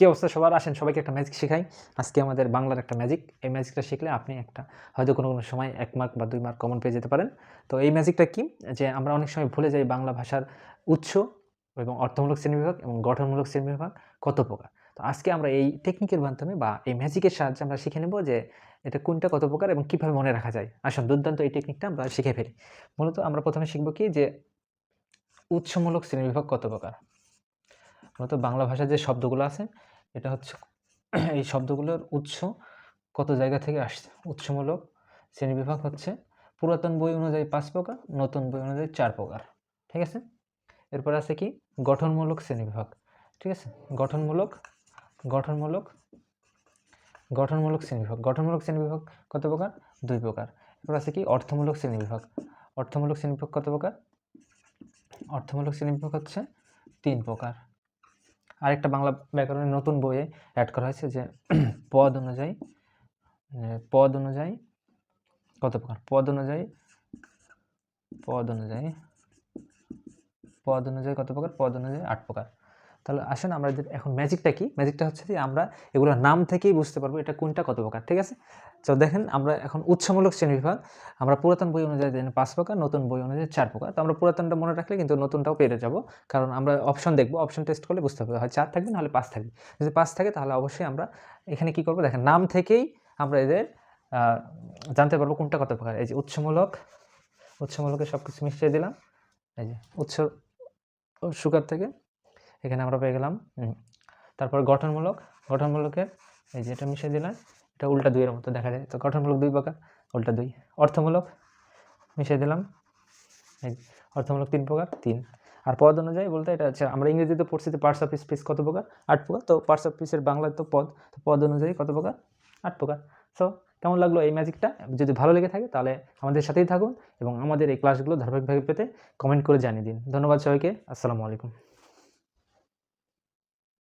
কী অবস্থা? সবার আসেন, সবাইকে একটা ম্যাজিক শেখাই। আজকে আমাদের বাংলার একটা ম্যাজিক এই ম্যাজিকটা শিখলে আপনি একটা, হয়তো কোনো কোনো সময় এক মার্ক বা দুই মার্ক কমন পেয়ে যেতে পারেন। তো এই ম্যাজিকটা কি? যে আমরা অনেক সময় ভুলে যাই বাংলা ভাষার উৎস এবং অর্থমূলক শ্রেণীবিভাগ এবং গঠনমূলক শ্রেণীবিভাগ কত প্রকার। তো আজকে আমরা এই টেকনিকের মাধ্যমে বা এই ম্যাজিকের সাহায্যে আমরা শিখে নেব যে এটা কোনটা কত প্রকার এবং কীভাবে মনে রাখা যায়। আসুন, দুর্দান্ত এই টেকনিকটা আমরা শিখে ফেলি। মূলত আমরা প্রথমে শিখব কি যে উৎসমূলক শ্রেণীবিভাগ কত প্রকার? মূলত বাংলা ভাষার যে শব্দগুলো আছে এটা হচ্ছে এই শব্দগুলোর উৎস কত জায়গা থেকে আসছে? উৎসমূলক, শ্রেণীবিভাগ হচ্ছে পুরাতন বই অনুযায়ী পাঁচ প্রকার, নতুন বই অনুযায়ী চার প্রকার। ঠিক আছে? এরপর আছে কি? গঠনমূলক শ্রেণীবিভাগ। ঠিক আছে? গঠনমূলক গঠনমূলক গঠনমূলক শ্রেণীবিভাগ। গঠনমূলক শ্রেণীবিভাগ কত প্রকার? দুই প্রকার। এরপর আছে কি? অর্থমূলক শ্রেণীবিভাগ। অর্থমূলক শ্রেণীবিভাগ কত প্রকার? অর্থমূলক শ্রেণীবিভাগ হচ্ছে তিন প্রকার। আরেকটা বাংলা ব্যাকরণের নতুন বইয়ে অ্যাড করা হয়েছে যে পদ অনুযায়ী পদ অনুযায়ী, কত প্রকার? পদ অনুযায়ী পদ অনুযায়ী পদ অনুযায়ী কত প্রকার? পদ অনুযায়ী আট প্রকার। তাহলে আসেন আমরা এখন ম্যাজিকটা কি? ম্যাজিকটা হচ্ছে যে আমরা এগুলোর নাম থেকেই বুঝতে পারব এটা কোনটা কত প্রকার ঠিক আছে? তো দেখেন আমরা এখন উৎসমূলক শ্রেণীবিভাগ, আমরা পুরাতন বই অনুযায়ী পাঁচ প্রকার, নতুন বই অনুযায়ী চার প্রকার। তো আমরা পুরাতনটা মনে রাখলে কিন্তু নতুনটাও পেরে যাব, কারণ আমরা অপশন দেখব অপশন টেস্ট করলে বুঝতে পারব, হয় চার থাকবে নাহলে পাঁচ থাকবে। যদি পাঁচ থাকে তাহলে অবশ্যই আমরা এখানে কি করব? দেখেন নাম থেকেই আমরা এদের জানতে পারব কোনটা কত প্রকার এই যে উৎসমূলক, উৎসমূলকে সব কিছু মিশিয়ে দিলাম, এই যে উৎস সুগার থেকে এখানে আমরা পেয়ে গেলাম তারপর গঠনমূলক, গঠনমূলকের এই যে এটা মিশিয়ে দিলাম, এটা উল্টা দুইয়ের মতো দেখা যায়। তো গঠনমূলক দুই প্রকার, উল্টা দুই। অর্থমূলক মিশিয়ে দিলাম, এই অর্থমূলক তিন প্রকার, তিন। আর পদ অনুযায়ী বলতে এটা হচ্ছে, আমরা ইংরেজিতে পড়ছি যে পার্টস অফ স্পিচ কত প্রকার? আট প্রকার। তো পার্টস অফ স্পিচের বাংলায় তো পদ তো পদ অনুযায়ী কত প্রকার? আট প্রকার। সো কেমন লাগল এই ম্যাজিকটা যদি ভালো লেগে থাকে তাহলে আমাদের সাথেই থাকুন এবং আমাদের এই ক্লাসগুলো ধারাবাহিকভাবে পেতে কমেন্ট করে জানিয়ে দিন। ধন্যবাদ সবাইকে। আসসালামু আলাইকুম।